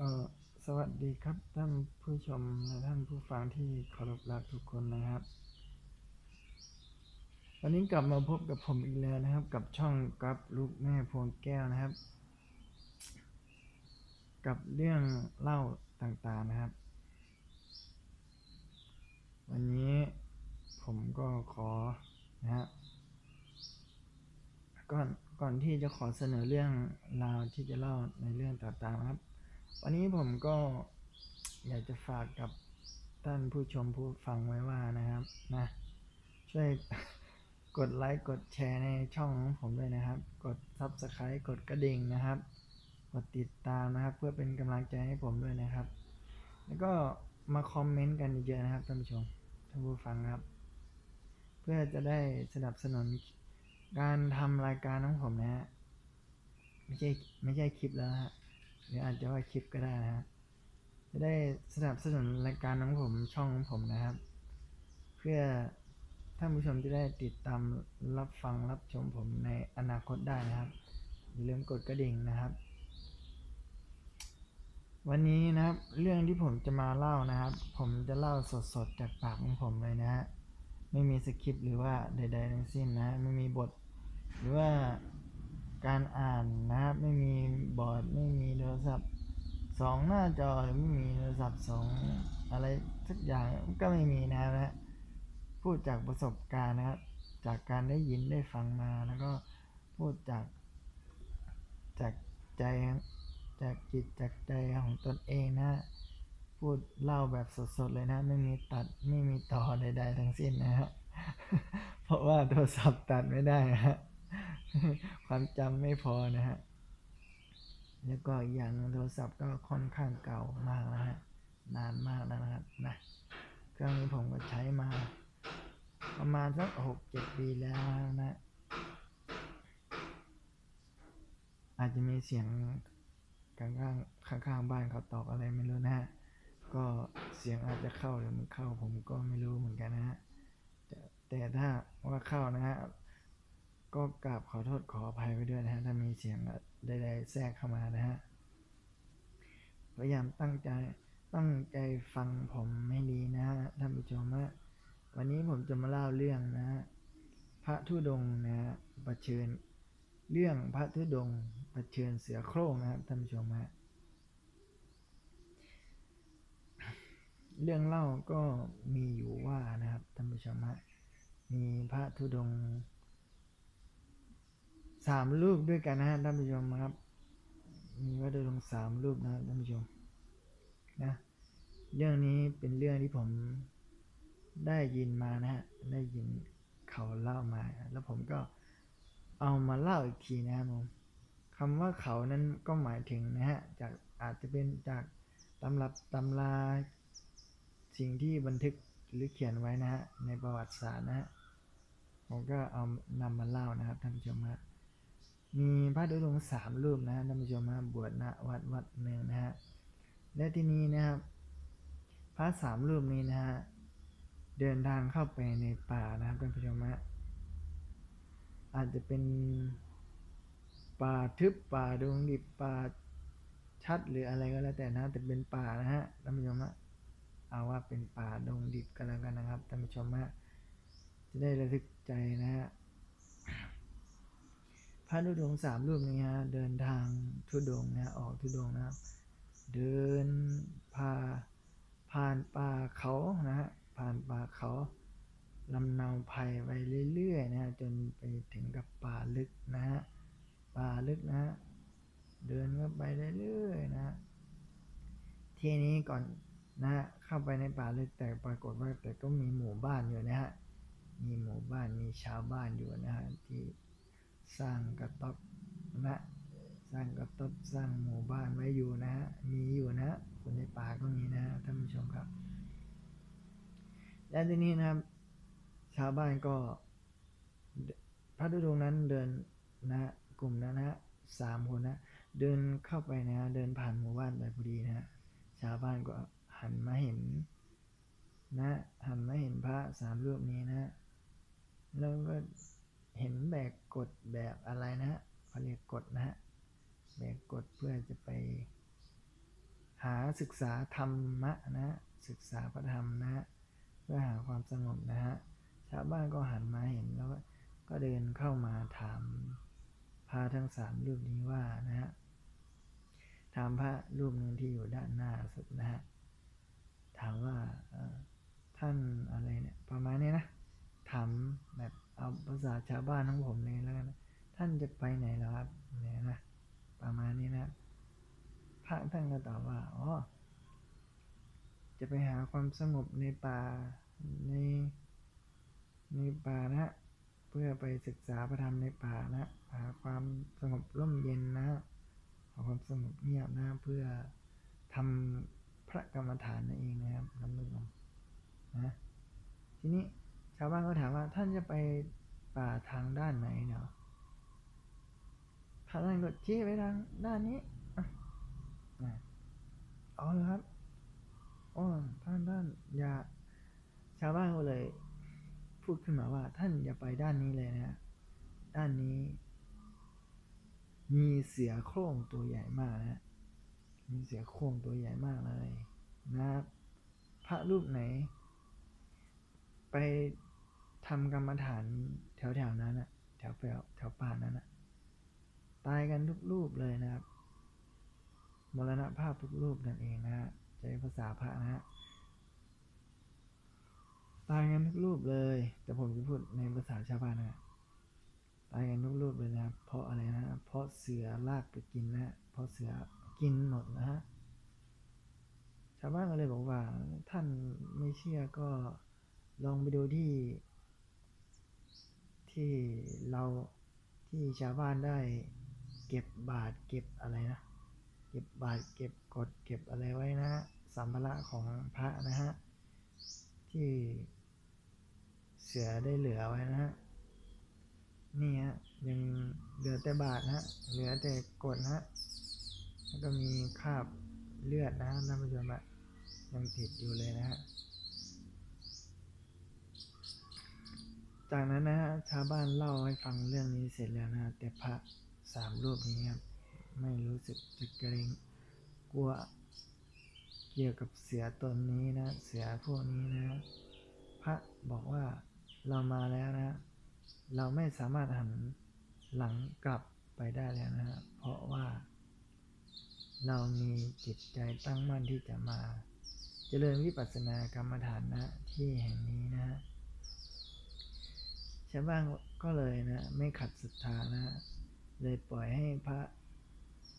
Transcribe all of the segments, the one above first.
ออสวัสดีครับท่านผู้ชมและท่านผู้ฟังที่เคารพรักทุกคนนะครับ วันนี้กลับมาพบกับผมอีกแล้วนะครับ กับช่องกับลูกแม่พวงแก้วนะครับ กับเรื่องเล่าต่างๆนะครับ วันนี้ผมก็ขอนะฮะก่อนก่อนที่จะขอเสนอเรื่องราวที่จะเล่าในเรื่องต่างๆนะครับ วันนี้ผมก็อยากจะฝากกับท่านผู้ชมผู้ฟังไว้ว่านะครับนะช่วยกดไลค์กดแชร์ในช่องของผมด้วยนะครับ กด Subscribe กดกระดิ่งนะครับ กดติดตามนะครับ เพื่อเป็นกำลังใจให้ผมด้วยนะครับ แล้วก็มาคอมเมนต์กันเยอะๆนะครับท่านผู้ชมท่านผู้ฟังครับ เพื่อจะได้สนับสนุนการทำรายการของผมนะฮะไม่ใช่ไม่ใช่คลิปแล้วฮะ หรืออาจจะว่าคลิปก็ได้นะฮะจะได้สนับสนุนรายการของผมช่องของผมนะครับ เพื่อท่านผู้ชมจะได้ติดตามรับฟังรับชมผมในอนาคตได้นะครับอย่าลืมกดกระดิ่งนะครับ วันนี้นะครับ เรื่องที่ผมจะมาเล่านะครับ ผมจะเล่าสดๆจากปากของผมเลยนะฮะไม่มีสคริปต์หรือว่าใดๆทั้งสิ้นนะ ไม่มีบท หรือว่า การอ่านนะครับไม่มีบอร์ดไม่มีโทรศัพท์สองหน้าจอหรือไม่มีโทรศัพท์สองอะไรสักอย่างก็ไม่มีนะครับนะพูดจากประสบการณ์นะครับ จากการได้ยินได้ฟังมาแล้วก็พูดจาก จากใจจากจิตจากใจของตนเองนะพูดเล่าแบบสดๆเลยนะ ไม่มีตัดไม่มีต่อใดๆทั้งสิ้นนะฮะเพราะว่าโทรศัพท์ตัดไม่ได้นะฮะ ความจำไม่พอนะฮะ แล้วก็อีกอย่างโทรศัพท์ก็ค่อนข้างเก่ามากนะฮะ นานมากแล้วนะครับนะ เครื่องนี้ผมก็ใช้มา ประมาณสักหกเจ็ดปีแล้วนะ อาจจะมีเสียงข้างข้างข้างๆบ้านเขาตอกอะไรไม่รู้นะฮะ ก็เสียงอาจจะเข้าหรือไม่เข้าผมก็ไม่รู้เหมือนกันนะฮะ แต่ถ้าว่าเข้านะฮะ ก็กราบขอโทษขออภัยไว้ด้วยนะฮะ ถ้ามีเสียงใดๆแทรกเข้ามานะฮะ พยายามตั้งใจตั้งใจฟังผมให้ดีนะฮะท่านผู้ชมนะวันนี้ผมจะมาเล่าเรื่องนะฮะพระธุดงนะฮะประเชิญเรื่องพระธุดงประเชิญเสือโคร่งนะครับท่านผู้ชมฮะเรื่องเล่าก็มีอยู่ว่านะครับท่านผู้ชมฮะมีพระธุดงค์ สามรูปด้วยกันนะฮะท่านผู้ชมครับ มีพระธุดงสามรูปนะท่านผู้ชมนะเรื่องนี้เป็นเรื่องที่ผมได้ยินมานะฮะได้ยินเขาเล่ามา แล้วผมก็เอามาเล่าอีกทีนะครับผมคำว่าเขานั้นก็หมายถึงนะฮะจากอาจจะเป็นจากตำรับตำราสิ่งที่บันทึกหรือเขียนไว้นะฮะในประวัติศาสตร์นะฮะผมก็เอานำมาเล่านะครับท่านผู้ชมฮะ มีพระธุดงสามรูปนะฮะท่านผู้ชมฮะบวชณวัดวัดหนึ่งนะฮะและที่นี้นะครับ พระสามรูปนี้นะฮะเดินทางเข้าไปในป่านะครับท่านผู้ชมฮะอาจจะเป็นป่าทึบป่าดงดิบป่าชัดหรืออะไรก็แล้วแต่นะแต่เป็นป่านะฮะท่านผู้ชมฮะเอาว่าเป็นป่าดงดิบกันแล้วกันนะครับท่านผู้ชมฮะจะได้ระลึกใจนะฮะ พระธุดงสามรูปนี้ฮะเดินทางทุดงนะออกทุดงนะครับ เดินพาผ่านป่าเขานะฮะผ่านป่าเขาลำเนาภัยไปเรื่อยๆนะฮะจนไปถึงกับป่าลึกนะฮะป่าลึกนะฮะเดินเข้าไปเรื่อยๆนะฮะทีนี้ก่อนนะฮะเข้าไปในป่าลึกแต่ปรากฏว่าแต่ก็มีหมู่บ้านอยู่นะฮะมีหมู่บ้านมีชาวบ้านอยู่นะฮะที่ สร้างกระต๊อบนะสร้างกระต๊อบสร้างหมู่บ้านไว้อยู่นะฮะมีอยู่นะคนในป่าก็มีนะท่านผู้ชมครับ และทีนี้นะครับ ชาวบ้านก็ พระธุดงค์นั้นเดินนะกลุ่มนั้นนะฮะสามคนนะเดินเข้าไปนะ เดินผ่านหมู่บ้านไปพอดีนะชาวบ้านก็หันมาเห็นนะหันมาเห็นพระสามรูปนี้นะแล้วก็ เห็นแบกกฎแบกอะไรนะฮะเขาเรียกกฎนะฮะแบกกฎเพื่อจะไป หาศึกษาธรรมะนะ ศึกษาพระธรรมนะ เพื่อหาความสงบนะฮะ ชาวบ้านก็หันมาเห็นแล้วก็เดินเข้ามาถามพระทั้งสามรูปนี้ว่านะฮะ ถามพระรูปหนึ่งที่อยู่ด้านหน้าสุดนะฮะ ถามว่าท่านอะไรเนี่ยประมาณนี้นะ ถามแบบ เอาภาษาชาวบ้านของผมเลยแล้วกันท่านจะไปไหนแล้วครับเนี่ยนะประมาณนี้นะ พระท่านก็ตอบว่าอ๋อจะไปหาความสงบในป่าในในป่านะ เพื่อไปศึกษาพระธรรมในป่านะ หาความสงบร่มเย็นนะหาความสงบเงียบนะเพื่อทำพระกรรมฐานนั่นเองนะครับนผู้ชมนะทีนี้ ชาวบ้านก็ถามว่าท่านจะไปป่าทางด้านไหนเนาะพระท่านก็ชี้ไปทางด้านนี้อ๋อเหรอครับอ๋อท่านท่านอย่า ชาวบ้านก็เลย พูดขึ้นมาว่า ท่านอย่าไปด้านนี้เลยนะ ด้านนี้ มีเสือโคร่งตัวใหญ่มากนะ มีเสือโคร่งตัวใหญ่มากเลย นะ พระรูปไหน ไป ทำกรรมฐานแถวๆนั้นอะแถวแถวแถวป่านั้นอะตายกันทุกรูปเลยนะครับ มรณภาพทุกรูปนั่นเองนะฮะใช้ภาษาพระนะฮะตายกันทุกรูปเลย แต่ผมจะพูดในภาษาชาวบ้านนะฮะตายกันทุกรูปเลยนะเพราะอะไรนะฮะเพราะเสือลากไปกินนะเพราะเสือกินหมดนะฮะชาวบ้านก็เลยบอกว่าท่านไม่เชื่อก็ลองไปดูที่ ที่เราที่ชาวบ้านได้เก็บบาทเก็บอะไรนะ เก็บบาทเก็บกดเก็บอะไรไว้นะสัมภาระของพระนะฮะที่เสือได้เหลือไว้นะฮะนี่ฮะยังเหลือแต่บาทนะฮะเหลือแต่กดนะฮะแล้วก็มีคราบเลือดนะฮะท่านผู้ชมอะยังติดอยู่เลยนะฮะ จากนั้นนะฮะชาวบ้านเล่าให้ฟังเรื่องนี้เสร็จแล้วนะฮะแต่พระสามรูปนี้ครับไม่รู้สึกจะเกรงกลัวเกี่ยวกับเสือตนนี้นะ เสือพวกนี้นะ พระบอกว่าเรามาแล้วนะ เราไม่สามารถหันหลังกลับไปได้แล้วนะฮะเพราะว่า เรามีจิตใจตั้งมั่นที่จะมาเจริญวิปัสสนากรรมฐานนะที่แห่งนี้นะฮะาวบ้านก็เลยนะไม่ขัดศรัทธานะเลยปล่อยให้พระ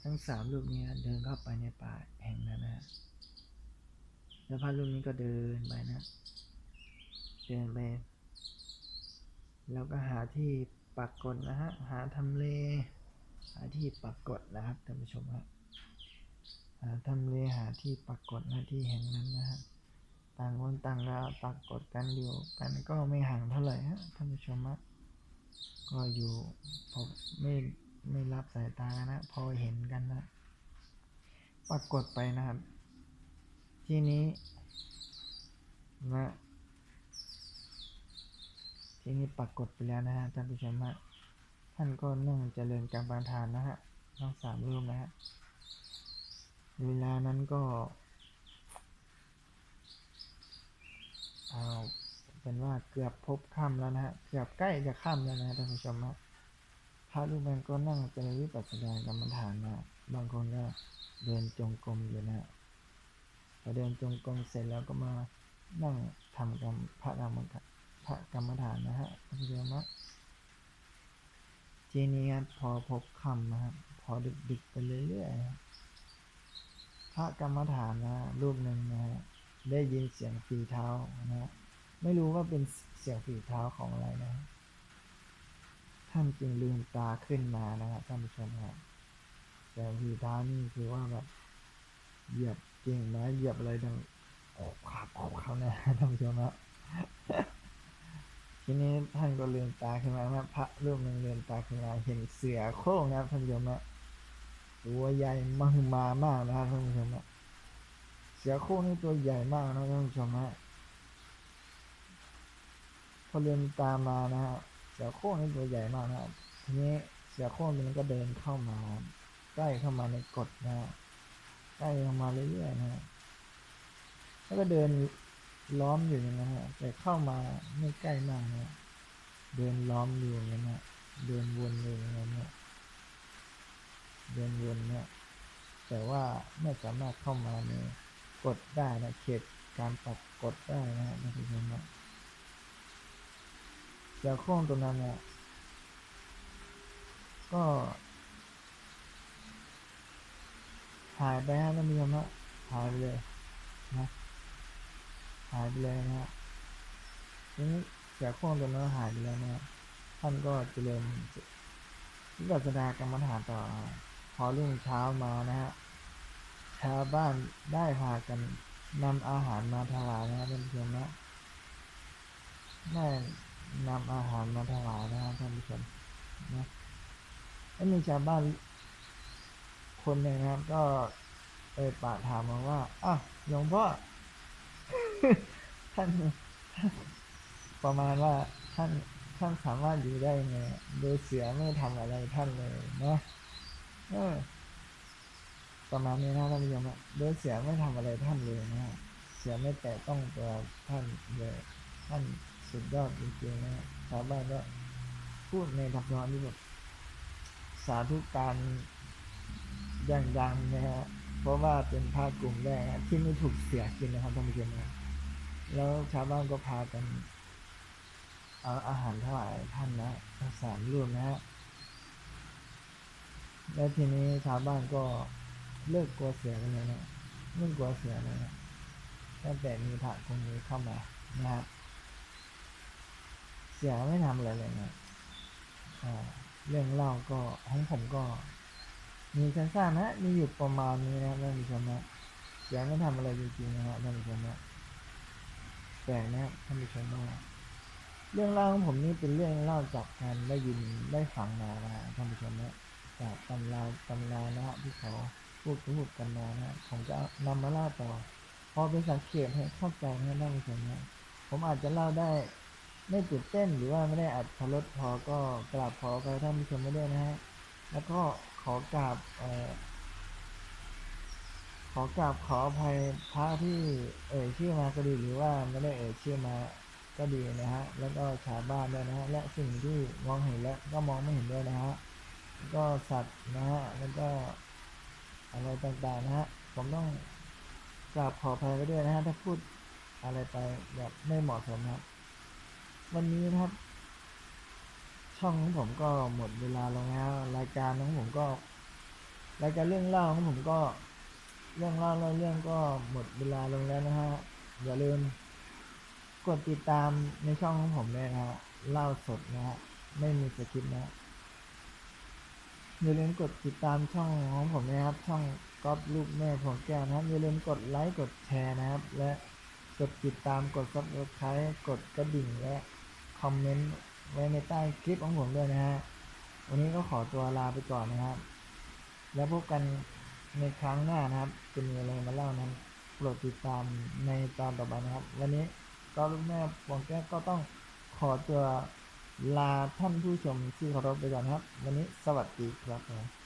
ทั้งสามรูปนี้เดินเข้าไปในป่าแห่งนั้นนะแล้วพระรูปนี้ก็เดินไปนะ เดินไป แล้วก็หาที่ปักกดนะฮะ หาทำเล หาที่ปักกดนะครับท่านผู้ชมครับหาทำเลหาที่ปักกดหน้าที่แห่งนั้นนะฮะ ต่างคนต่างก็ปักกดกันอยู่กันก็ไม่ห่างเท่าไหร่ฮะท่านผู้ชมฮะก็อยู่พอไม่ไม่รับสายตานะ พอเห็นกันนะปรากฏไปนะครับ ทีนี้นะทีนี้ปรากฏไปแล้วนะฮะท่านผู้ชมฮะท่านก็นั่งเจริญกรรมฐานนะฮะทั้งสามรูปนะฮะเวลานั้นก็ เอาเป็นว่าเกือบพบค่ำแล้วนะฮะ เกือบใกล้จะค่ำแล้วนะท่านผู้ชมฮะพระรูปนั้นก็นั่งเป็นวิปัสสนากรรมฐานนะ บางคนก็เดินจงกรมอยู่นะพอเดินจงกรมเสร็จแล้วก็มานั่งทำกรรมพระกรรมฐานพระกรรมฐานนะฮะท่านผู้ชมนะทีนี้พอพบคำนะครับพอดึกๆไปเรื่อยๆพระกรรมฐานนะรูปหนึ่งนะฮะ ได้ยินเสียงฝีเท้านะฮะไม่รู้ว่าเป็นเสียงฝีเท้าของอะไรนะ ท่านจึงลืมตาขึ้นมานะครับท่านผู้ชมครับแต่ทีเท้านี่คือว่าแบบเหยียบเก่งไม้เหยียบอะไรดังโขกขาบโขกเขานะท่านผู้ชมครับทีนี้ท่านก็ลืมตาขึ้นมานะพระรูปหนึ่งลืมตาขึ้นมาเห็นเสือโคร่งนะครับท่านผู้ชมครับตัวใหญ่มากมามากนะครับท่านผู้ชมครับ เสือโคร่งนี่ตัวใหญ่มากนะท่านผู้ชมฮะพอลืมตามานะฮะเสือโคร่งนี่ตัวใหญ่มากนะครับทีนี้เสือโคร่งตันก็เดินเข้ามาใกล้เข้ามาในกฎนะฮะใกล้ลงมาเรื่อยๆนะฮะแล้วก็เดินล้อมอยู่อย่างนั้นฮะแต่เข้ามาไม่ใกล้มากนะฮะเดินล้อมอยู่อย่างนั้นฮะเดินวนอยู่อย่างนั้นฮะเดินวนเนี่ยแต่ว่าไม่สามารถเข้ามาใน กดได้นะเขตการปรับกดได้นะฮะท่านผู้ชมนะจากโค้งตรงนั้นเนี่ยก็หายไปฮะท่านผู้ชมฮะหายไปเลยนะหายไปเลยนะฮะทีนี้จากโค้งตรงนั้นหายไปแล้วนะฮะท่านก็เจริญวิปัสสนากรรมฐานต่อ พอรุ่งเช้ามานะฮะ ชาวบ้านได้พากันนำอาหารมาถวายนะครับท่านผู้ชมนะได้นำอาหารมาถวายนะครับท่านผู้ชมนะแล้วมีชาวบ้านคนหนึ่งนะครับ ก็เอ่ยปากถามมาว่าอ้าวหลวงพ่อท่านท่านประมาณว่าท่านท่านสามารถอยู่ได้ไงโดยเสือไม่ทำอะไรท่านเลยนะเออ ประมาณนี้นะท่านผู้ชมนะโดยเสียไม่ทำอะไรท่านเลยนะฮะเสียไม่แตะต้องตัวท่านเลยท่านสุดยอดจริงๆนะฮะชาวบ้านก็พูดในทำนองที่แบบสาธุการอย่างดังนะฮะเพราะว่าเป็นพระกลุ่มแรกที่ไม่ถูกเสียกินนะครับท่านผู้ชมนะแล้วชาวบ้านก็พากันเอาอาหารถวายท่านนะสามรูปนะฮะแล้วทีนี้ชาวบ้านก็ เลิกกลัวเสือกันเลยนะเลิกกลัวเสือเลยนะตั้งแต่มีพระคนนี้เข้ามานะครับเสือไม่ทำอะไรเลยนะอ่าเรื่องเล่าก็ของผมก็ มีสั้นๆนะมีอยู่ประมาณนี้นะท่านผู้ชมนะเสือไม่ทำอะไรจริงๆนะฮะท่านผู้ชมนะแปลกนะท่านผู้ชมนะเรื่องเล่าของผมนี่เป็นเรื่องเล่าจากการได้ยินได้ฟังมานะท่านผู้ชมนะจากตำราตำรานะที่เขา พูดพูดกันมานะฮะผมจะนำมาเล่าต่อพอเป็นสังเกตให้เข้าใจให้ท่านผู้ชมนะผมอาจจะเล่าได้ไม่ตื่นเต้นหรือว่าไม่ได้อัดพลดพอก็กราบขอไปท่านผู้ชมไม่ได้นะฮะแล้วก็ขอกราบเอ่อขอกราบขออภัยพระที่เอ่ยชื่อมาก็ดีหรือว่าไม่ได้เอ่ยชื่อมาก็ดีนะฮะ แล้วก็ชาวบ้านด้วยนะฮะ และสิ่งที่มองเห็นและก็มองไม่เห็นด้วยนะฮะ ก็สัตว์นะฮะ แล้วก็ อะไรต่างๆนะฮะ ผมต้องกราบขออภัยไว้ด้วยนะฮะ ถ้าพูดอะไรไปแบบไม่เหมาะสมครับ วันนี้นะครับ ช่องของผมก็หมดเวลาลงแล้วรายการของผมก็ รายการเรื่องเล่าของผมก็ เรื่องเล่าเรื่องก็หมดเวลาลงแล้วนะฮะอย่าลืมกดติดตามในช่องของผมเลยนะฮะเล่าสดนะฮะไม่มีสคริปต์นะ อย่าลืมกดติดตามช่องของผมนะครับ ช่องก๊อฟลูกแม่พวงแก้วนะครับ อย่าลืมกดไลค์กดแชร์นะครับ และกดติดตามกดซับสไครต์กดกระดิ่งและคอมเมนต์ไว้ในใต้คลิปของผมด้วยนะฮะวันนี้ก็ขอตัวลาไปก่อนนะครับ แล้วพบกันในครั้งหน้านะครับจะมีอะไรมาเล่านั้นโปรดติดตามในตอนต่อไปนะครับ วันนี้ก็ลูกแม่พวงแก้วก็ต้องขอตัว ลาท่านผู้ชมที่เคารพไปก่อนครับ วันนี้สวัสดีครับ